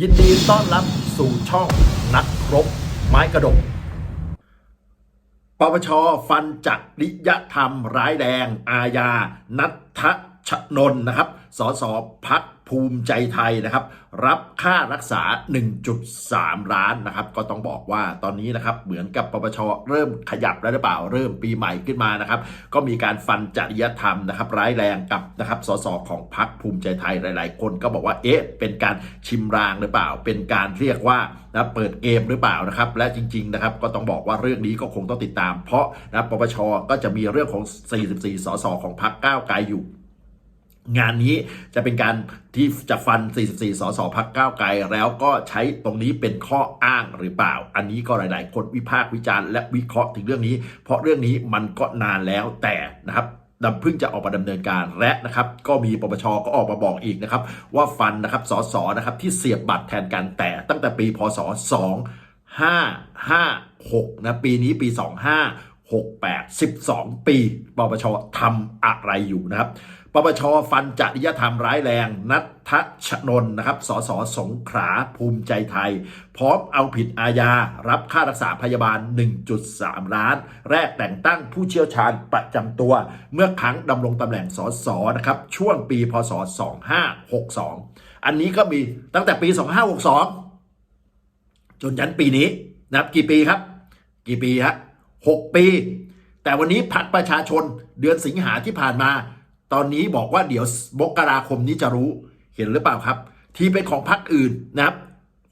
ยินดีต้อนรับสู่ช่องนักรบ ไม้กระดก ปปช ฟันจริยธรรมร้ายแรง อาญา นัทชนน์นะครับ สสพัก ภูมิใจไทยนะครับ รับค่ารักษา 1.3 ล้านนะครับ ก็ต้องบอกว่าตอนนี้นะครับ เหมือนกับปปชเริ่มขยับแล้วหรือเปล่า เริ่มปีใหม่ขึ้นมานะครับ ก็มีการฟันจริยธรรมนะครับ ร้ายแรงกับนะครับสสของพักภูมิใจไทยหลาย ๆ คนก็บอกว่าเอ๊ะเป็นการชิมรางหรือเปล่า เป็นการเรียกว่านะเปิดเกมหรือเปล่านะครับ และจริง ๆ นะครับ ก็ต้องบอกว่าเรื่องนี้ก็คงต้องติดตาม เพราะนะปปชก็จะมีเรื่องของ 44 สสของพักก้าวไกลอยู่ งานนี้จะเป็นการที่จะฟัน 44 สสพักก้าวไกล แล้วก็ใช้ตรงนี้เป็นข้ออ้างหรือเปล่า อันนี้ก็หลาย ๆ คนวิพากษ์วิจารณ์และวิเคราะห์ถึงเรื่องนี้ เพราะเรื่องนี้มันก็นานแล้วแต่นะครับดำเพิ่งจะออกมาดำเนินการและนะครับ ก็มีปปชก็ออกมาบอกอีกนะครับ ว่าฟันนะครับสสนะครับที่เสียบบัตรแทนกันแต่ตั้งแต่ปีพศ 2 5 5 6นะปีนี้ปี 25 68 12 ปี ปปชทำอะไรอยู่นะครับ ปปชฟันจริยธรรมร้ายแรง นัทชนน์นะครับ สสสงขลาภูมิใจไทย พร้อมเอาผิดอาญา รับค่ารักษาพยาบาล 1.3 ล้าน แรกแต่งตั้งผู้เชี่ยวชาญประจำตัว เมื่อครั้งดำรงตำแหน่งสสนะครับ ช่วงปีพศ 2562 อันนี้ก็มีตั้งแต่ปี 2562 จนยันปีนี้นะครับกี่ปีครับ กี่ปีฮะ หกปี แต่วันนี้พักประชาชนเดือนสิงหาที่ผ่านมา ตอนนี้บอกว่าเดี๋ยวมกราคมนี้จะรู้เห็นหรือเปล่าครับ ที่เป็นของพรรคอื่นนะครับ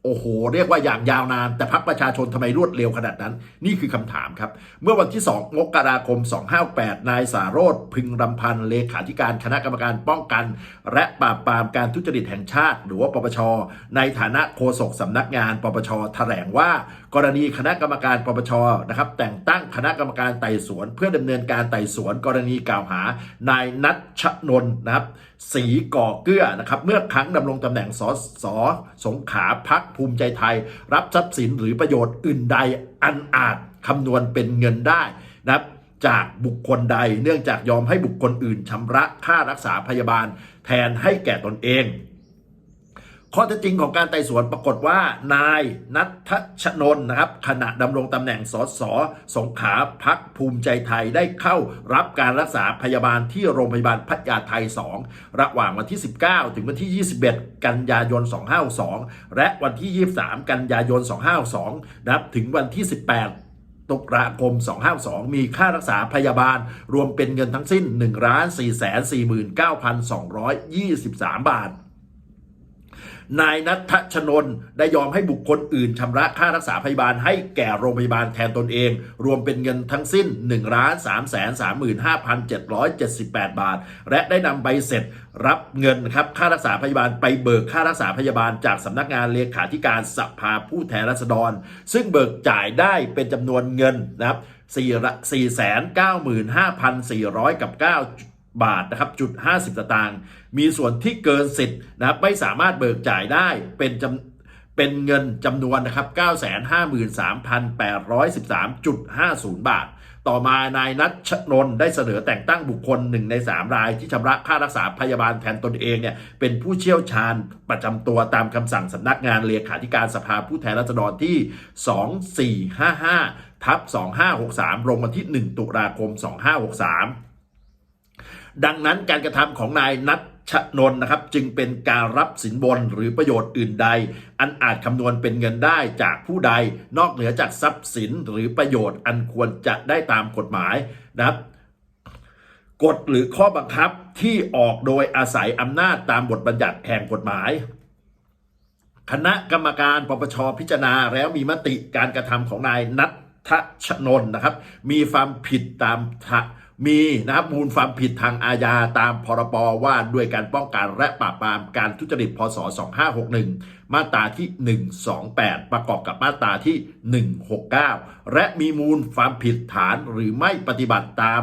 โอ้โห เรียกว่าอย่างยาวนาน แต่พักประชาชนทำไมรวดเร็วขนาดนั้น นี่คือคำถามครับ เมื่อวันที่ 2 มกราคม 258 นายสารโรธพึงรำพันธ์เลขาธิการคณะกรรมการป้องกัน และปราบปรามการทุจริตแห่งชาติ หรือว่าปปช ในฐานะโฆษกสำนักงาน ปปช แถลงว่า กรณีคณะกรรมการปปชนะครับแต่งตั้งคณะกรรมการไต่สวน เพื่อดำเนินการไต่สวน กรณีกล่าวหานายนัทชนนท์นะครับสีก่อเกื้อนะครับเมื่อครั้งดำรงตำแหน่งสสสงขาพักภูมิใจไทย รับทรัพย์สินหรือประโยชน์อื่นใดอันอาจคำนวณเป็นเงินได้นะครับจากบุคคลใดเนื่องจากยอมให้บุคคลอื่นชำระค่ารักษาพยาบาล แทนให้แก่ตนเอง ข้อเท็จจริงของการไต่สวนปรากฏว่านายนัทชนน์นะครับขณะดำรงตำแหน่งสสสงขาพักภูมิใจไทยได้เข้ารับการรักษาพยาบาลที่โรงพยาบาลพัทยาไทย 2 ระหว่างวันที่ 19 ถึงวันที่ 21 กันยายน 2562 และวันที่ 23 กันยายน 2562นะครับถึงวันที่ 18ตุลาคม 252 มีค่ารักษาพยาบาล รวมเป็นเงินทั้งสิ้น 1 4 4 9 223 บาท นายนัทชนน์ได้ยอมให้บุคคลอื่นชำระค่ารักษาพยาบาลให้แก่โรงพยาบาลแทนตนเอง รวมเป็นเงินทั้งสิ้น 1 3 3 5 778 บาท และได้นำใบเสร็จรับเงินครับค่ารักษาพยาบาลไปเบิกค่ารักษาพยาบาลจากสำนักงานเลขาธิการสภาผู้แทนราษฎร ซึ่งเบิกจ่ายได้เป็นจำนวนเงินนะครับ4 4 9 5 4 0 0กับ9 บาทนะครับจุด50สตางค์มีส่วนที่เกินสิทธิ์นะครับไม่สามารถเบิกจ่ายได้เป็นจำเป็นเงินจำนวนนะครับ953,813.50 บาท ต่อมานายนัทชนนได้เสนอแต่งตั้งบุคคลหนึ่งใน 3 รายที่ชำระค่ารักษาพยาบาลแทนตนเองเนี่ยเป็นผู้เชี่ยวชาญประจำตัวตามคำสั่งสำนักงานเลขาธิการสภาผู้แทนราษฎรที่ 2455ทับ2563ลงวันที่ 1 ตุลาคม 2563 ดังนั้นการกระทำของนายนัทชนน์นะครับจึงเป็นการรับสินบนหรือประโยชน์อื่นใด อันอาจคำนวณเป็นเงินได้จากผู้ใดนอกเหนือจากทรัพย์สินหรือประโยชน์อันควรจะได้ตามกฎหมายนะครับกฎหรือข้อบังคับที่ออกโดยอาศัยอำนาจตามบทบัญญัติแห่งกฎหมาย คณะกรรมการปปชพิจารณาแล้วมีมติการกระทำของนายนัท ทชนน์นะครับ มีความผิดตามทะมีนะครับมูลความผิดทางอาญาตามพรบว่าด้วยการป้องกันและปราบปรามการทุจริตพศ 2561 มาตราที่ 128 ประกอบกับมาตราที่ 169 และมีมูลความผิดฐานหรือไม่ปฏิบัติตาม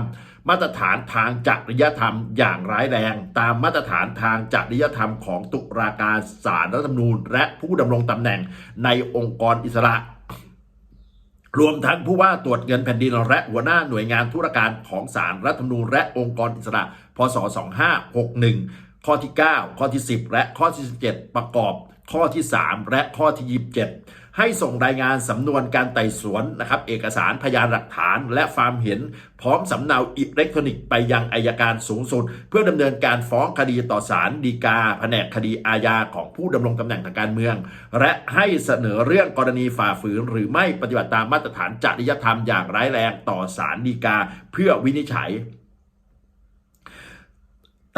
มาตรฐานทางจริยธรรมอย่างร้ายแรง ตามมาตรฐานทางจริยธรรมของตุลาการศาลรัฐธรรมนูญ และผู้ดำรงตำแหน่งในองค์กรอิสระ รวมทั้งผู้ว่าตรวจเงินแผ่นดินและหัวหน้าหน่วยงานธุรการของศาลรรัฐธรรมนูญและองค์กรอิสระ พศ 2561 ข้อที่ 9 ข้อที่ 10 และข้อที่ 17 ประกอบข้อที่ 3 และข้อที่ 27 ให้ส่งรายงานสำนวนการไต่สวนนะครับเอกสารพยานหลักฐาน และความเห็นพร้อมสำเนาอิเล็กทรอนิกส์ไปยังอายการสูงสุด เพื่อดำเนินการฟ้องคดีต่อศาลฎีกา แผนกคดีอาญาของผู้ดำรงตำแหน่งทางการเมือง และให้เสนอเรื่องกรณีฝ่าฝืน หรือไม่ปฏิบัติตามมาตรฐานจริยธรรมอย่างร้ายแรงต่อศาลฎีกา เพื่อวินิจฉัย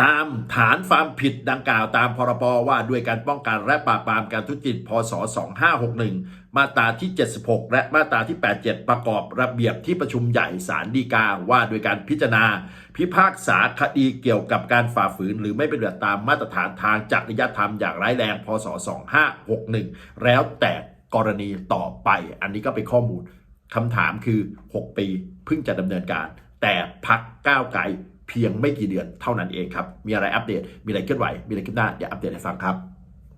ตามฐานความผิดดังกล่าวตามพรบว่าด้วยการป้องกันและปราบปรามการทุจริตพศ 2561 มาตราที่ 76 และมาตราที่ 87 ประกอบระเบียบที่ประชุมใหญ่ศาลฎีกาว่าด้วยการพิจารณา พิพากษาคดีเกี่ยวกับการฝ่าฝืน หรือไม่เปฏิบัติตามมาตรฐานทางจริยธรรมอย่างร้ายแรงพศ 2561 แล้วแต่กรณีต่อไป อันนี้ก็เป็นข้อมูลคำถามคือ 6 ปีเพิ่งจะดำเนินการ แต่พักก้าวไกล เพียงไม่กี่เดือนเท่านั้นเองครับ มีอะไรอัปเดต มีอะไรเคลื่อนไหว มีอะไรขึ้นหน้าเดี๋ยวอัปเดตให้ฟังครับ